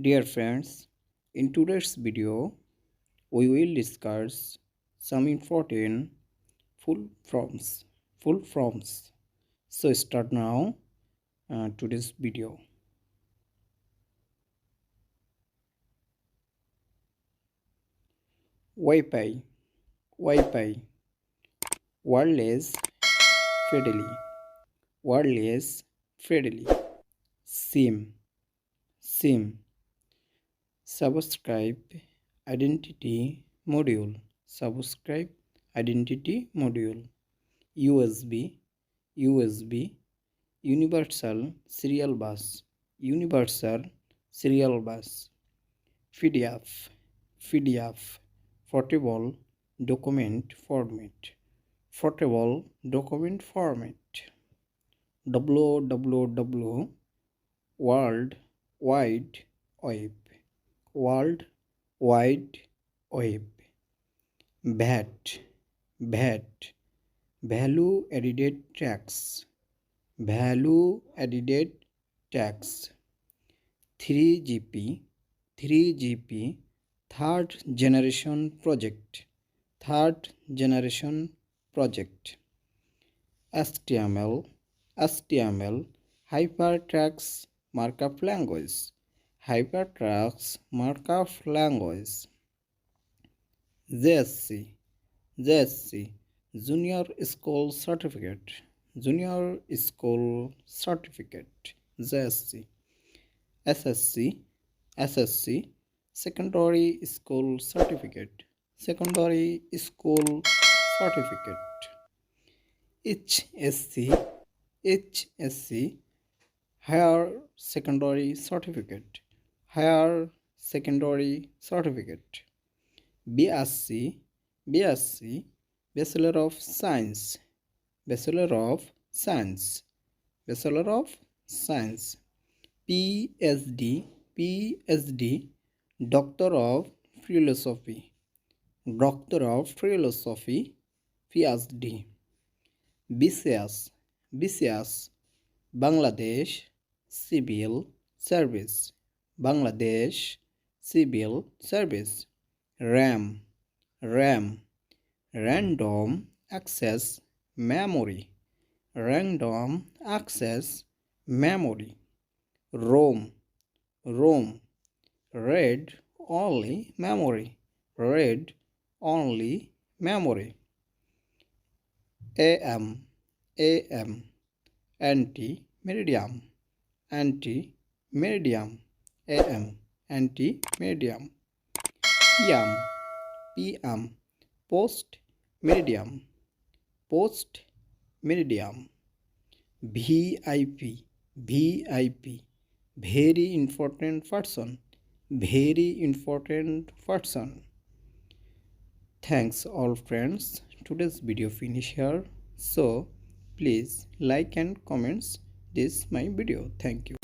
Dear friends, in today's video, we will discuss some important full forms. Full forms. So start now uh, today's video. Wi-Fi, Wi-Fi, wireless, fidelity, wireless, fidelity, SIM, SIM, subscribe, identity module, subscribe, identity module, USB, USB, universal serial bus, universal serial bus, PDF, PDF, portable document format, portable document format, www world wide web world wide web. VAT VAT, value added tax, value added tax, three GP three GP third generation project, third generation project, HTML HTML, hyper text markup language. Hypertext markup language. JSC JSC junior school certificate. Junior school certificate. JSC SSC SSC secondary school certificate. Secondary school certificate. HSC HSC higher secondary certificate higher secondary certificate. BSc BSc bachelor of science bachelor of science bachelor of science PhD PhD doctor of philosophy doctor of philosophy PhD BCS BCS Bangladesh civil service Bangladesh civil service RAM RAM random access memory random access memory Rome Rome red only memory red only memory am am anti meridium anti meridium AM anti medium PM PM post medium post medium VIP VIP very important person very important person Thanks all friends. Today's video finish here. So please like and comments this my video. Thank you.